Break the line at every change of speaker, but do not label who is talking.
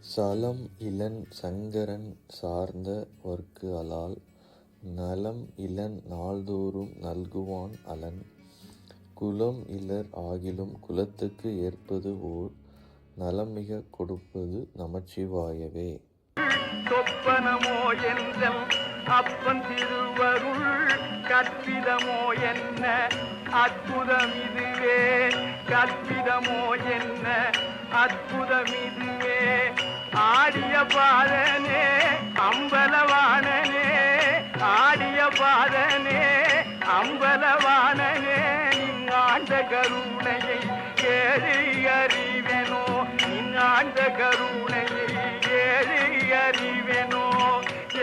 சலம் இலன் சங்கரன் சார்ந்த வர்க்கு அலால் நலம் இலன் நாள்தோறும் நல்குவான் அலன். குலம் இலர் ஆகிலும் குலத்துக்கு ஏற்பது ஓர் நலமிகக் கொடுப்பது நமச்சிவாயவே.
சொப்பனமோ என்றல் அப்பன் திருவருள் கற்பிதமோ என்ன? அற்புதம் இதுவே. கற்பிதமோ என்ன? அற்புதம் இதுவே. பாதனே அம்பலவானனே ஆடிய பாதனே அம்பலவானனே நின்னாண்ட கருணையை ஏழு அறிவெனோ நின்னாண்ட கரு